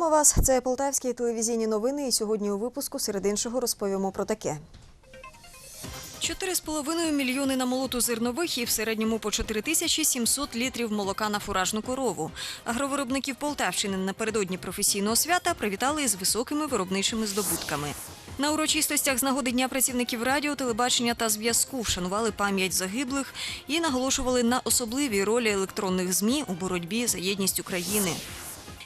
Вітаємо вас. Це полтавські телевізійні новини. І сьогодні у випуску серед іншого розповімо про таке. 4,5 мільйони на молоту зернових і в середньому по 4700 літрів молока на фуражну корову. Агровиробників Полтавщини напередодні професійного свята привітали із високими виробничими здобутками. На урочистостях з нагоди Дня працівників радіо, телебачення та зв'язку вшанували пам'ять загиблих і наголошували на особливій ролі електронних змі у боротьбі за єдність України.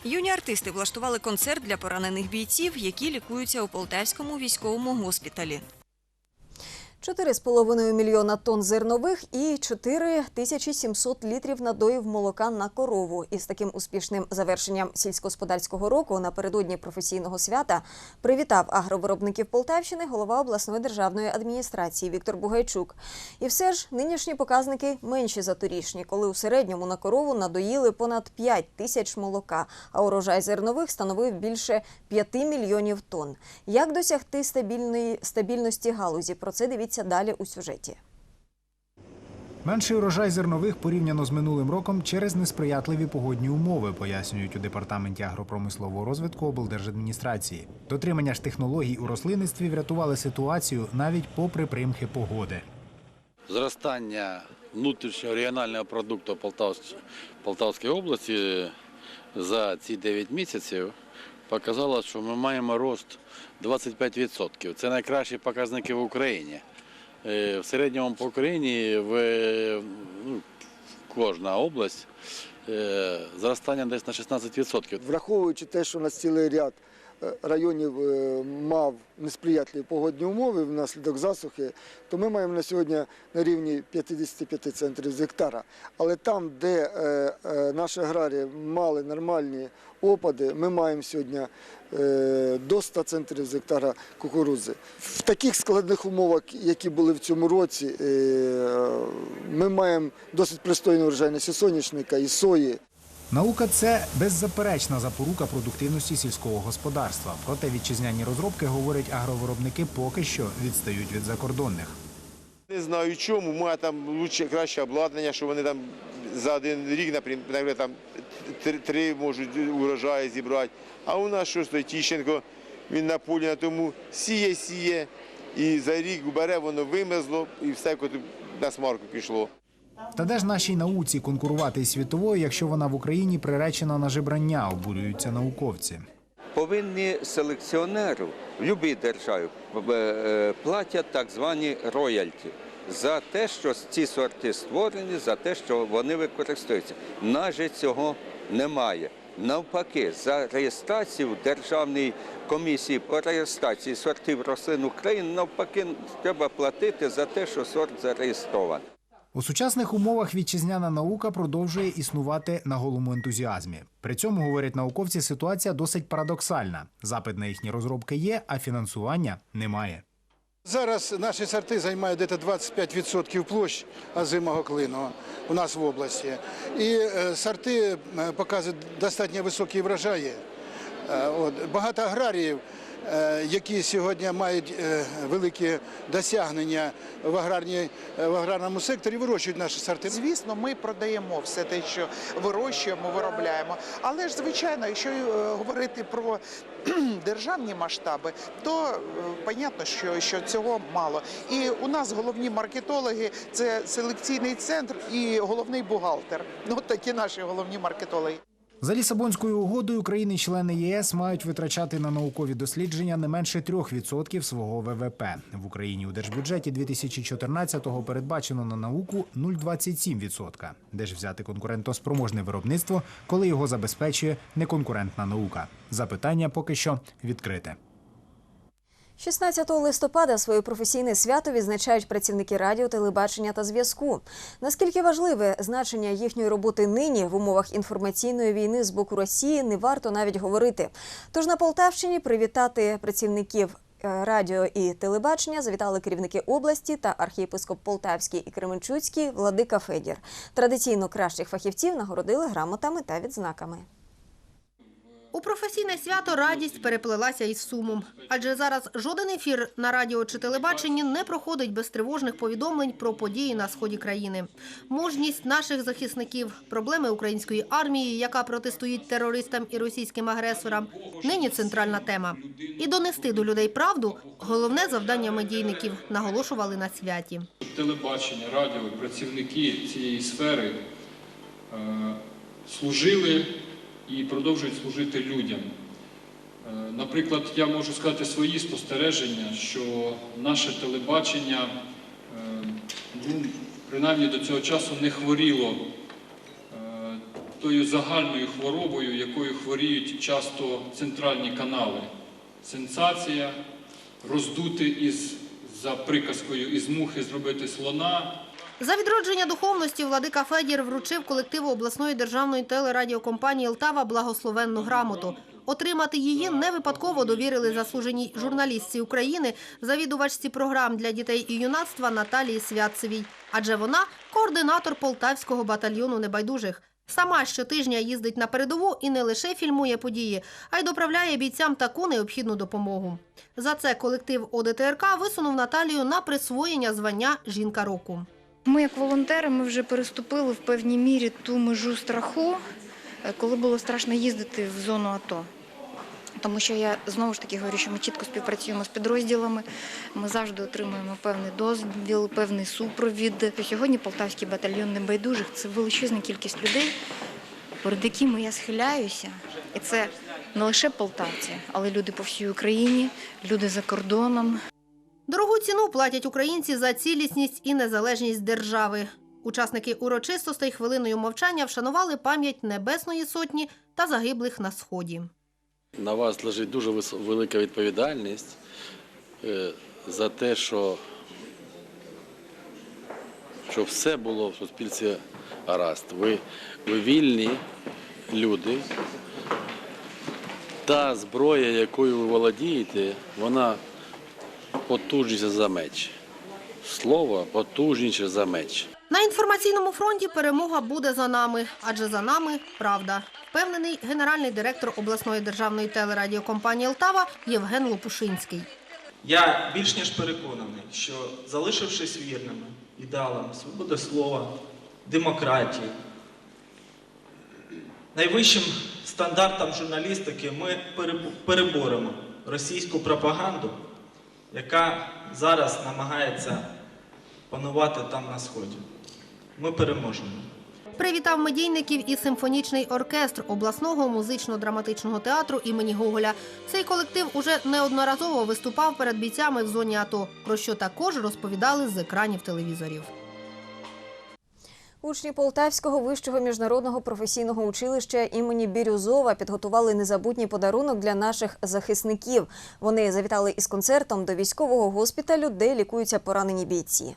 Юні артисти влаштували концерт для поранених бійців, які лікуються у Полтавському військовому госпіталі. 4,5 мільйона тонн зернових і 4700 літрів надоїв молока на корову. Із таким успішним завершенням сільськогосподарського року напередодні професійного свята привітав агровиробників Полтавщини голова обласної державної адміністрації Віктор Бугайчук. І все ж нинішні показники менші за торішні, коли у середньому на корову надоїли понад 5 тисяч молока, а урожай зернових становив більше 5 мільйонів тонн. Як досягти стабільної стабільності галузі? Про це дивіться далі у сюжеті. Менший урожай зернових порівняно з минулим роком через несприятливі погодні умови, пояснюють у департаменті агропромислового розвитку облдержадміністрації. Дотримання ж технологій у рослинництві врятували ситуацію навіть попри примхи погоди. Зростання внутрішнього регіонального продукту Полтавської області за ці 9 місяців показало, що ми маємо рост 25%. Це найкращі показники в Україні. Е, В середньому по Україні в, ну, кожна область е, зростання десь на 16%. Враховуючи те, що у нас цілий ряд районів е, мав несприятливі погодні умови внаслідок засухи, то ми маємо на сьогодні на рівні 55 центрів з гектара. Але там, де е, е, наші аграрії мали нормальні опади, ми маємо сьогодні до 100 центрів з гектара кукурудзи. В таких складних умовах, які були в цьому році, ми маємо досить пристойну врожайність і соняшника, і сої. Наука це беззаперечна запорука продуктивності сільського господарства. Проте вітчизняні розробки, говорять агровиробники, поки що відстають від закордонних. Не знаю чому, має там лучше, краще обладнання, що вони там за один рік, наприклад, там три, можуть урожаї зібрати. А у нас що стоїть Тіщенко, він на полі на тому сіє, сіє, і за рік бере, воно вимезло, і все на смарку пішло. Та де ж нашій науці конкурувати із світовою, якщо вона в Україні приречена на жебрання, обурюються науковці. повинні селекціонеру в будь-якій державі е, платять так звані роялті за те, що ці сорти створені, за те, що вони використовуються. В нас же цього немає. Навпаки, за реєстрацію в Державній комісії по реєстрації сортів рослин України навпаки треба платити за те, що сорт зареєстрований. У сучасних умовах вітчизняна наука продовжує існувати на голому ентузіазмі. При цьому, говорять науковці, ситуація досить парадоксальна. Запит на їхні розробки є, а фінансування немає. Зараз наші сорти займають десь 25% площ озимого клину у нас в області. І е, сорти е, показують достатньо високі врожаї. Е, багато аграріїв, які сьогодні мають е, великі досягнення в, аграрній, е, в аграрному секторі, вирощують наші сорти. Звісно, ми продаємо все те, що вирощуємо, виробляємо. Але ж, звичайно, якщо е, говорити про державні масштаби, то е, понятно, що, що цього мало. І у нас головні маркетологи це селекційний центр і головний бухгалтер. Ну, такі наші головні маркетологи. За Лісабонською угодою країни-члени єС мають витрачати на наукові дослідження не менше 3% свого ВВП. В Україні у держбюджеті 2014-го передбачено на науку 0,27%. Де ж взяти конкурентоспроможне виробництво, коли його забезпечує неконкурентна наука? Запитання поки що відкрите. 16 листопада своє професійне свято відзначають працівники радіо, телебачення та зв'язку. Наскільки важливе значення їхньої роботи нині в умовах інформаційної війни з боку Росії не варто навіть говорити. Тож на Полтавщині привітати працівників е, радіо і телебачення завітали керівники області та архієпископ Полтавський і Кременчуцький Владика Федір. Традиційно кращих фахівців нагородили грамотами та відзнаками. У професійне свято радість переплелася із сумом. Адже зараз жоден ефір на радіо чи телебаченні не проходить без тривожних повідомлень про події на сході країни. Мужність наших захисників, проблеми української армії, яка протистоїть терористам і російським агресорам, нині центральна тема. І донести до людей правду головне завдання медійників, наголошували на святі. телебачення, радіо, працівники цієї сфери е, служили і продовжують служити людям. Е, Наприклад, я можу сказати свої спостереження, що наше телебачення е, ну, принаймні до цього часу не хворіло е, тою загальною хворобою, якою хворіють часто центральні канали. Сенсація, роздути із за приказкою із мухи зробити слона. За відродження духовності владика Федір вручив колективу обласної державної телерадіокомпанії «Лтава» благословенну грамоту. Отримати її не випадково довірили заслуженій журналістці України, завідувачці програм для дітей і юнацтва Наталії Святцевій. Адже вона координатор полтавського батальйону небайдужих. Сама щотижня їздить на передову і не лише фільмує події, а й доправляє бійцям таку необхідну допомогу. За це колектив ОДТРК висунув Наталію на присвоєння звання «Жінка року». Ми, як волонтери, ми вже переступили в певній мірі ту межу страху, е, коли було страшно їздити в зону АТО. Тому що я знову ж таки говорю, що ми чітко співпрацюємо з підрозділами, ми завжди отримуємо певний дозвіл, певний супровід. Сьогодні Полтавський батальйон небайдужих це величезна кількість людей, перед якими я схиляюся. І це не лише полтавці, але люди по всій Україні, люди за кордоном, Дорогу ціну платять українці за цілісність і незалежність держави. Учасники урочистостей хвилиною мовчання вшанували пам'ять Небесної Сотні та загиблих на Сході. На вас лежить дуже велика відповідальність е, за те, що, щоб все було в суспільстві гаразд. Ви, ви вільні люди. Та зброя, якою ви володієте, вона потужніша за меч. Слово потужніше за меч. На інформаційному фронті перемога буде за нами, адже за нами правда. Впевнений генеральний директор обласної державної телерадіокомпанії «Лтава» Євген Лопушинський. Я більш ніж переконаний, що залишившись вірними ідеалам свободи слова, демократії, найвищим стандартам журналістики, ми переборемо російську пропаганду, яка зараз намагається панувати там на сході. Ми переможемо. Привітав медійників і симфонічний оркестр обласного музично-драматичного театру імені Гоголя. Цей колектив уже неодноразово виступав перед бійцями в зоні АТО, про що також розповідали з екранів телевізорів. Учні Полтавського вищого міжнародного професійного училища імені Бірюзова підготували незабутній подарунок для наших захисників. Вони завітали із концертом до військового госпіталю, де лікуються поранені бійці.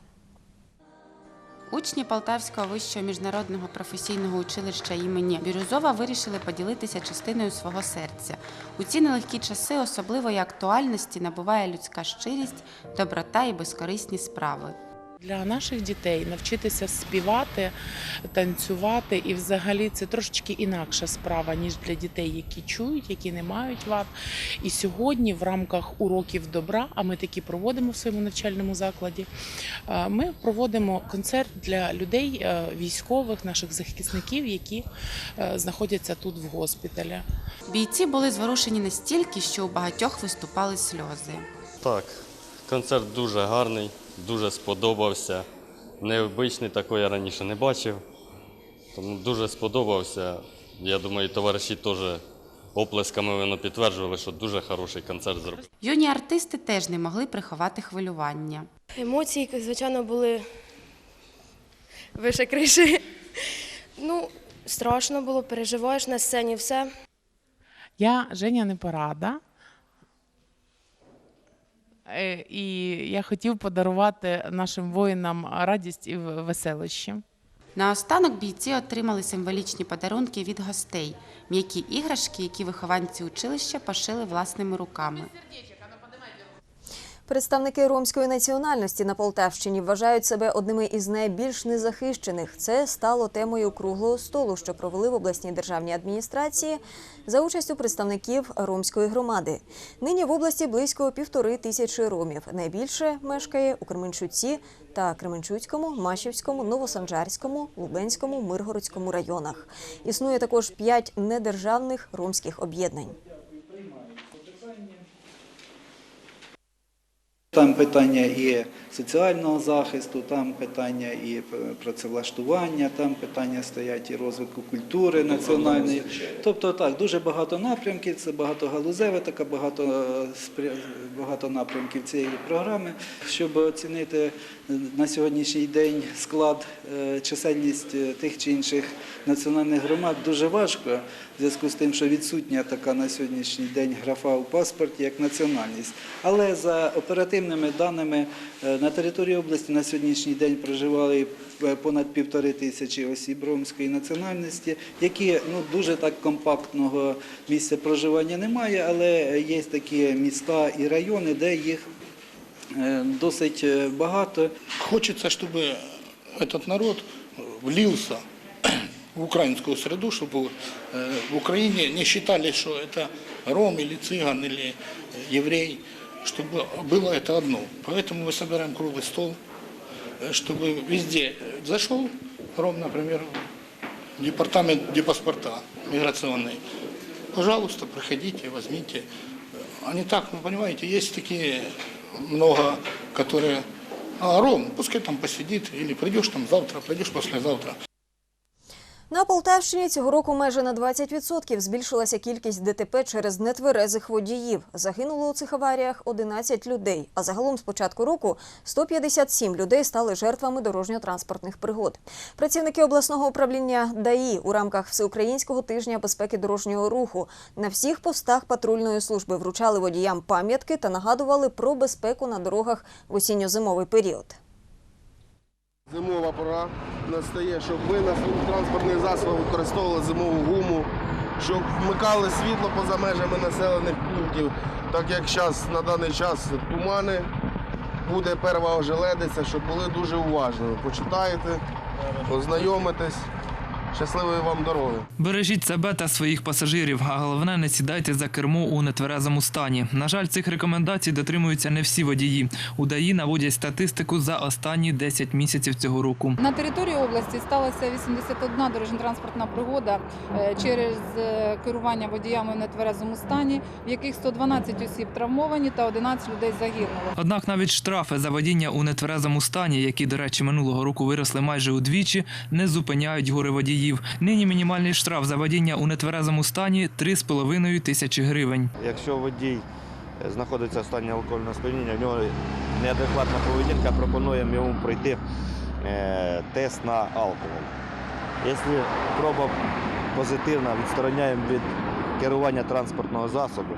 Учні Полтавського вищого міжнародного професійного училища імені Бірюзова вирішили поділитися частиною свого серця. У ці нелегкі часи особливої актуальності набуває людська щирість, доброта і безкорисні справи. Для наших дітей навчитися співати, танцювати і взагалі це трошечки інакша справа, ніж для дітей, які чують, які не мають вад. І сьогодні в рамках уроків добра, а ми такі проводимо в своєму навчальному закладі. е, Ми проводимо концерт для людей, е, військових, наших захисників, які е, знаходяться тут в госпіталі. Бійці були зворушені настільки, що у багатьох виступали сльози. Так, концерт дуже гарний, дуже сподобався. Необичний такий я раніше не бачив. Тому дуже сподобався. Я думаю, товариші теж оплесками воно підтверджували, що дуже хороший концерт зробив. Юні артисти теж не могли приховати хвилювання. Емоції, звичайно, були вище криші. Ну, страшно було, переживаєш на сцені все. Я Женя Непорада. Е, І я хотів подарувати нашим воїнам радість і веселощі. Наостанок бійці отримали символічні подарунки від гостей, м'які іграшки, які вихованці училища пошили власними руками. Представники ромської національності на Полтавщині вважають себе одними із найбільш незахищених. Це стало темою круглого столу, що провели в обласній державній адміністрації за участю представників ромської громади. Нині в області близько півтори тисячі ромів. Найбільше мешкає у Кременчуці та Кременчуцькому, Машівському, Новосанжарському, Лубенському, Миргородському районах. Існує також п'ять недержавних ромських об'єднань. Там питання і соціального захисту, там питання і працевлаштування, там питання стоять і розвитку культури національної. Тобто так, дуже багато напрямків, це багатогалузеве, така багато, е, багато напрямків цієї програми. Щоб оцінити е, на сьогоднішній день склад, е, чисельність е, тих чи інших національних громад дуже важко, в зв'язку з тим, що відсутня така на сьогоднішній день графа у паспорті як національність. Але за оперативними даними е, на території області на сьогоднішній день проживали понад півтори тисячі осіб ромської національності, які ну дуже так компактного місця проживання немає, але є такі міста і райони, де їх досить е, багато. Хочется, чтобы этот народ влился в украинскую среду, чтобы э, в Украине не считали, что это ром или цыган или э, еврей, чтобы было это одно. Поэтому мы собираем круглый стол, э, чтобы везде э, зашел ром, например, в департамент депаспорта миграционный. Пожалуйста, проходите, возьмите. А не так, вы понимаете, есть такие много, которые, а, Ром, пускай там посидит, или придешь там завтра, придешь послезавтра. На Полтавщині цього року майже на 20% збільшилася кількість ДТП через нетверезих водіїв. Загинуло у цих аваріях 11 людей. А загалом з початку року 157 людей стали жертвами дорожньо-транспортних пригод. Працівники обласного управління ДАІ у рамках Всеукраїнського тижня безпеки дорожнього руху на всіх постах патрульної служби вручали водіям пам'ятки та нагадували про безпеку на дорогах в осінньо-зимовий період. Зимова пора настає, щоб ви на своїх транспортних засобах використовували зимову гуму, щоб вмикали світло поза межами населених пунктів, так як зараз на даний час тумани, буде перва ожеледиця, щоб були дуже уважними. Почитаєте, ознайомитесь. Щасливої вам дороги! Бережіть себе та своїх пасажирів, а головне не сідайте за кермо у нетверезому стані. На жаль, цих рекомендацій дотримуються не всі водії. У ДАІ наводять статистику за останні 10 місяців цього року. На території області сталася 81 дорожньо-транспортна пригода е, через е, керування водіями в нетверезому стані, в яких 112 осіб травмовані та 11 людей загинуло. Однак навіть штрафи за водіння у нетверезому стані, які, до речі, минулого року виросли майже удвічі, не зупиняють горе водіїв. Нині мінімальний штраф за водіння у нетверезому стані 3,5 тисячі гривень. Якщо водій е, знаходиться в стані алкогольного сп'яніння, в нього неадекватна поведінка, пропонуємо йому пройти е, тест на алкоголь. Якщо проба позитивна, відстороняємо від керування транспортного засобу.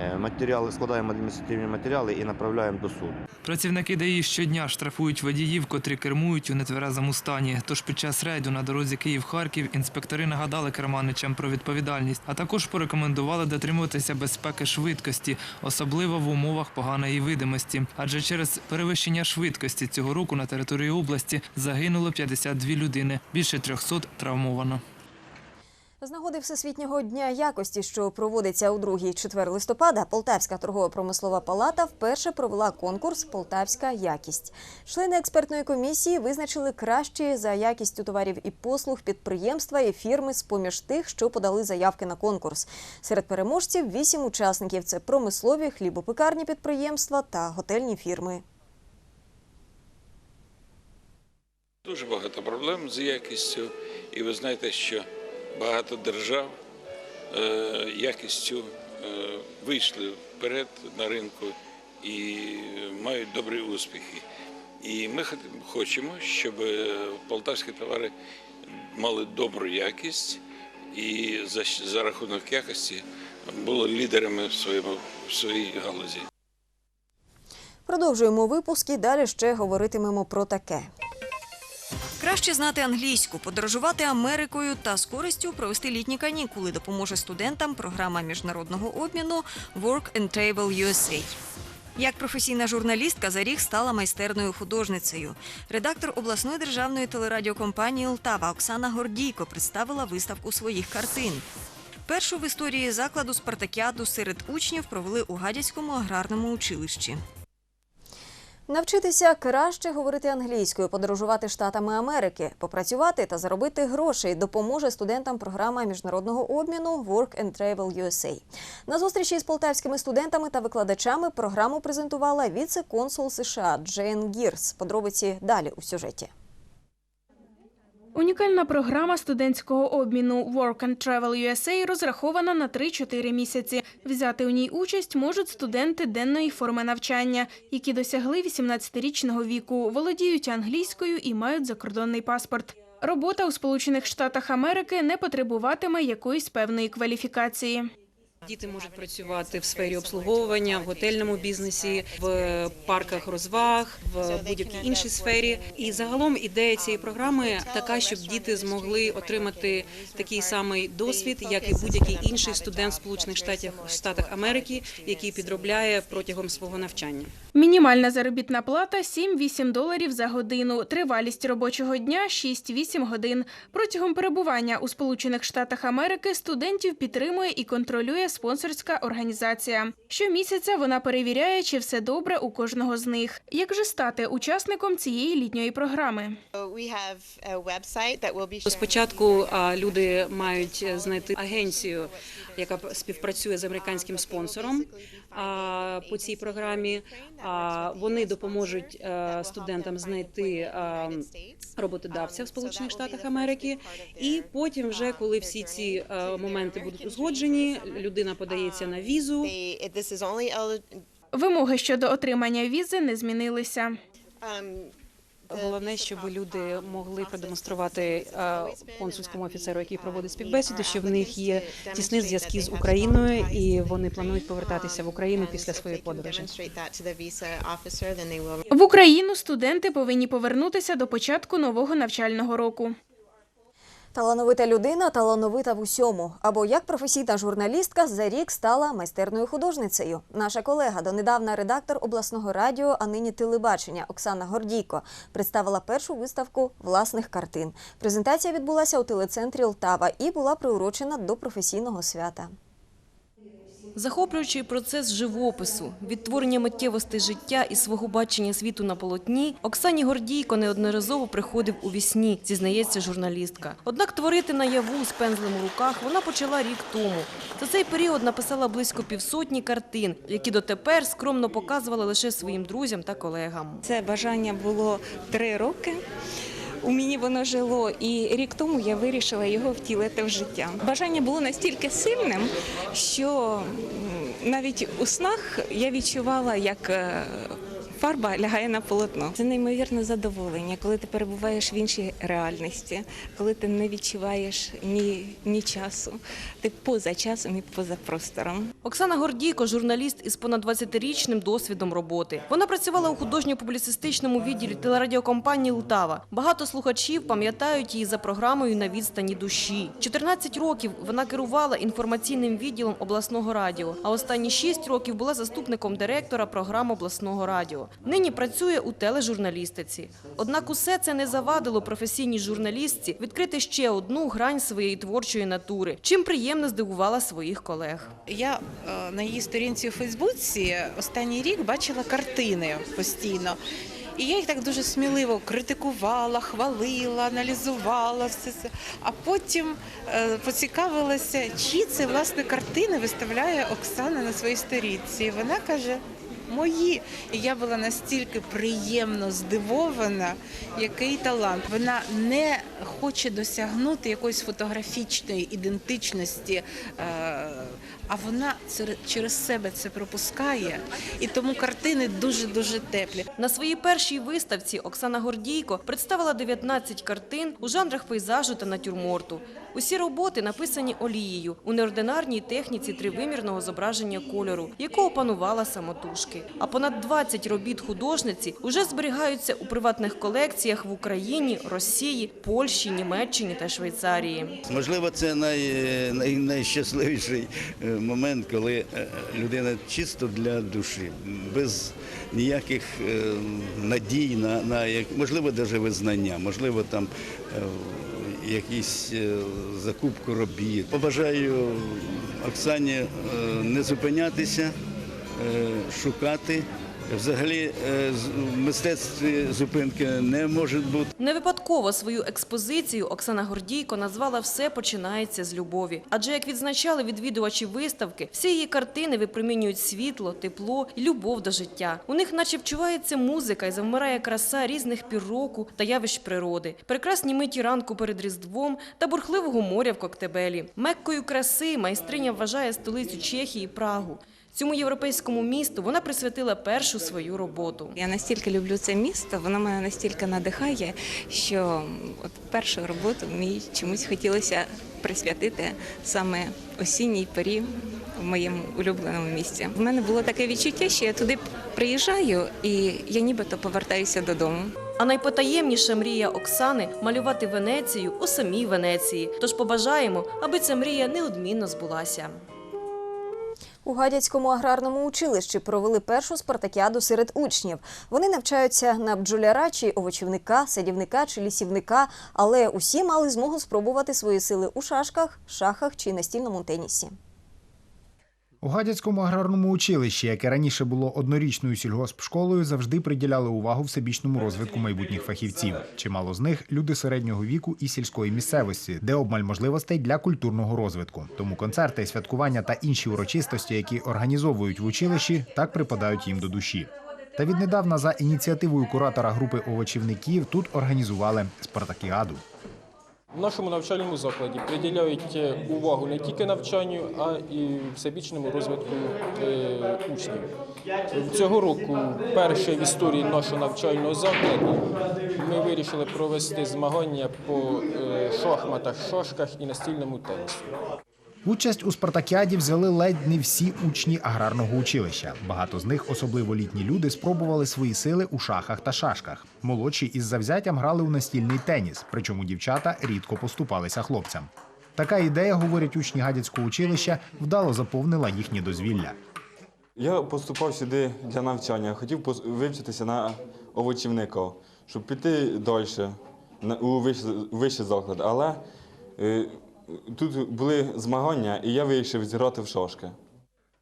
Е, Матеріали складаємо адміністративні матеріали і направляємо до суду. Працівники ДАІ щодня штрафують водіїв, котрі кермують у нетверезому стані. Тож під час рейду на дорозі Київ-Харків інспектори нагадали керманичам про відповідальність, а також порекомендували дотримуватися безпеки швидкості, особливо в умовах поганої видимості. Адже через перевищення швидкості цього року на території області загинуло 52 людини, більше 300 травмовано. З нагоди Всесвітнього дня якості, що проводиться у 2-4 листопада, Полтавська торгово-промислова палата вперше провела конкурс Полтавська якість. Члени експертної комісії визначили кращі за якістю товарів і послуг підприємства і фірми з поміж тих, що подали заявки на конкурс. Серед переможців вісім учасників це промислові, хлібопекарні підприємства та готельні фірми. Дуже багато проблем з якістю, і ви знаєте, що багато держав е, якістю е, вийшли вперед на ринку і мають добрі успіхи. І ми хочемо, щоб е, полтавські товари мали добру якість і за, за рахунок якості були лідерами в, своєму, в своїй галузі. Продовжуємо випуск і далі ще говоритимемо про таке. Краще знати англійську, подорожувати Америкою та з користю провести літні канікули допоможе студентам програма міжнародного обміну Work and Travel USA. Як професійна журналістка за рік стала майстерною художницею. Редактор обласної державної телерадіокомпанії Лтава Оксана Гордійко представила виставку своїх картин. Першу в історії закладу спартакіаду серед учнів провели у Гадяцькому аграрному училищі. Навчитися краще говорити англійською, подорожувати штатами Америки, попрацювати та заробити грошей допоможе студентам програма міжнародного обміну Work and Travel USA. На зустрічі з полтавськими студентами та викладачами програму презентувала віце-консул США Джейн Гірс. Подробиці далі у сюжеті. Унікальна програма студентського обміну Work and Travel USA розрахована на 3-4 місяці. Взяти у ній участь можуть студенти денної форми навчання, які досягли 18-річного віку, володіють англійською і мають закордонний паспорт. Робота у Сполучених Штатах Америки не потребуватиме якоїсь певної кваліфікації. Діти можуть працювати в сфері обслуговування, в готельному бізнесі, в парках розваг, в будь-якій іншій сфері. І загалом ідея цієї програми така, щоб діти змогли отримати такий самий досвід, як і будь-який інший студент в Сполучених Штатів Штатах Америки, який підробляє протягом свого навчання. Мінімальна заробітна плата 7-8 доларів за годину. Тривалість робочого дня 6-8 годин. Протягом перебування у Сполучених Штатах Америки студентів підтримує і контролює спонсорська організація. Щомісяця вона перевіряє, чи все добре у кожного з них. Як же стати учасником цієї літньої програми? Спочатку люди мають знайти агенцію, яка співпрацює з американським спонсором по цій програмі. А, Вони допоможуть е, студентам знайти роботодавця в Сполучених Штатах Америки. І потім, вже коли всі ці е, моменти будуть узгоджені, людина подається на візу. Вимоги щодо отримання візи не змінилися. Головне, щоб люди могли продемонструвати е, консульському офіцеру, який проводить співбесіду, що в них є тісні зв'язки з Україною, і вони планують повертатися в Україну після своєї подорожі. В Україну студенти повинні повернутися до початку нового навчального року. Талановита людина, талановита в усьому. Або як професійна журналістка за рік стала майстерною художницею. Наша колега, донедавна редактор обласного радіо, а нині телебачення Оксана Гордійко представила першу виставку власних картин. Презентація відбулася у телецентрі Лтава і була приурочена до професійного свята. Захоплюючий процес живопису, відтворення миттєвостей життя і свого бачення світу на полотні, Оксані Гордійко неодноразово приходив у вісні, зізнається журналістка. Однак творити наяву з пензлем у руках вона почала рік тому. За цей період написала близько півсотні картин, які дотепер скромно показувала лише своїм друзям та колегам. Це бажання було три роки. У мені воно жило, і рік тому я вирішила його втілити в життя. Бажання було настільки сильним, що навіть у снах я відчувала, як е, фарба лягає на полотно. Це неймовірне задоволення, коли ти перебуваєш в іншій реальності, коли ти не відчуваєш ні, ні часу. Ти поза часом і поза простором. Оксана Гордійко – журналіст із понад 20-річним досвідом роботи. Вона працювала у художньо-публіцистичному відділі телерадіокомпанії «Лтава». Багато слухачів пам'ятають її за програмою «На відстані душі». 14 років вона керувала інформаційним відділом обласного радіо, а останні 6 років була заступником директора програм обласного радіо. Нині працює у тележурналістиці. Однак усе це не завадило професійній журналістці відкрити ще одну грань своєї творчої натури, чим приємно здивувала своїх колег. Я е, на її сторінці у Фейсбуці останній рік бачила картини постійно. І я їх так дуже сміливо критикувала, хвалила, аналізувала все це. А потім е, поцікавилася, чиї це власне картини виставляє Оксана на своїй сторінці. Вона каже. Мої, і я була настільки приємно здивована, який талант. Вона не хоче досягнути якоїсь фотографічної ідентичності, е, а вона через себе це пропускає, і тому картини дуже дуже теплі. На своїй першій виставці Оксана Гордійко представила 19 картин у жанрах пейзажу та натюрморту. Усі роботи написані олією у неординарній техніці тривимірного зображення кольору, яку опанувала самотужки. А понад 20 робіт художниці уже зберігаються у приватних колекціях в Україні, Росії, Польщі, Німеччині та Швейцарії. Можливо, це най, най, найщасливіший е, момент, коли е, людина чисто для душі, без ніяких е, надій на, на можливо, навіть визнання, можливо, там е, якісь закупку робіт. Побажаю Оксані не зупинятися, шукати. Взагалі е, в мистецтві зупинки не може бути. Не випадково свою експозицію Оксана Гордійко назвала «Все починається з любові». Адже, як відзначали відвідувачі виставки, всі її картини випромінюють світло, тепло і любов до життя. У них наче вчувається музика і завмирає краса різних пір року та явищ природи, прекрасні миті ранку перед Різдвом та бурхливого моря в Коктебелі. Меккою краси майстриня вважає столицю Чехії Прагу. Цьому європейському місту вона присвятила першу свою роботу. Я настільки люблю це місто, воно мене настільки надихає, що от першу роботу мені чомусь хотілося присвятити саме осінній порі в моєму улюбленому місці. В мене було таке відчуття, що я туди приїжджаю і я нібито повертаюся додому. А найпотаємніша мрія Оксани малювати Венецію у самій Венеції. Тож побажаємо, аби ця мрія неодмінно збулася. У Гадяцькому аграрному училищі провели першу спартакіаду серед учнів. Вони навчаються на бджоляра чи овочівника, садівника чи лісівника, але усі мали змогу спробувати свої сили у шашках, шахах чи настільному тенісі. У Гадяцькому аграрному училищі, яке раніше було однорічною сільгоспшколою, завжди приділяли увагу всебічному розвитку майбутніх фахівців. Чимало з них люди середнього віку і сільської місцевості, де обмаль можливостей для культурного розвитку. Тому концерти, святкування та інші урочистості, які організовують в училищі, так припадають їм до душі. Та віднедавна за ініціативою куратора групи овочівників тут організували спартакіаду. В нашому навчальному закладі приділяють е, увагу не тільки навчанню, а і всебічному розвитку е, учнів. Цього року, перше в історії нашого навчального закладу, ми вирішили провести змагання по е, шахматах, шашках і настільному тенісі. Участь у спартакіаді взяли ледь не всі учні аграрного училища. Багато з них, особливо літні люди, спробували свої сили у шахах та шашках. Молодші із завзяттям грали у настільний теніс, причому дівчата рідко поступалися хлопцям. Така ідея, говорять учні гадяцького училища, вдало заповнила їхнє дозвілля. Я поступав сюди для навчання, хотів вивчитися на овочівника, щоб піти далі у вищий, вищий заклад. Але е, тут були змагання, і я вирішив зіграти в шашки.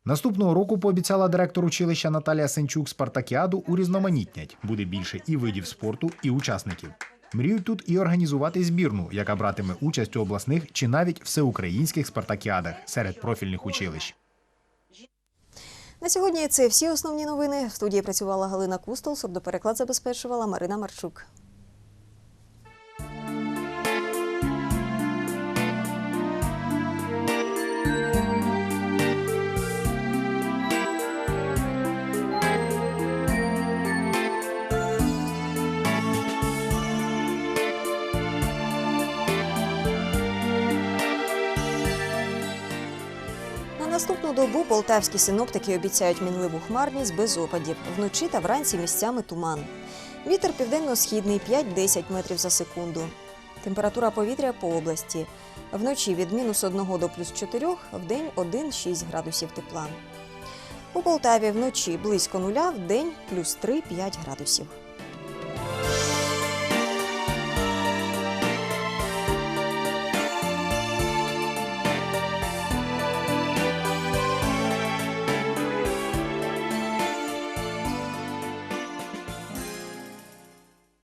Наступного року пообіцяла директор училища Наталія Сенчук спартакіаду урізноманітнять. Буде більше і видів спорту, і учасників. Мріють тут і організувати збірну, яка братиме участь у обласних чи навіть всеукраїнських спартакіадах серед профільних училищ. На сьогодні це всі основні новини. В студії працювала Галина Кустол, сурдопереклад забезпечувала Марина Марчук. Наступну добу полтавські синоптики обіцяють мінливу хмарність без опадів. Вночі та вранці місцями туман. Вітер південно-східний 5-10 метрів за секунду. Температура повітря по області. Вночі від мінус 1 до плюс 4, вдень 1-6 градусів тепла. У Полтаві вночі близько нуля, вдень плюс 3-5 градусів.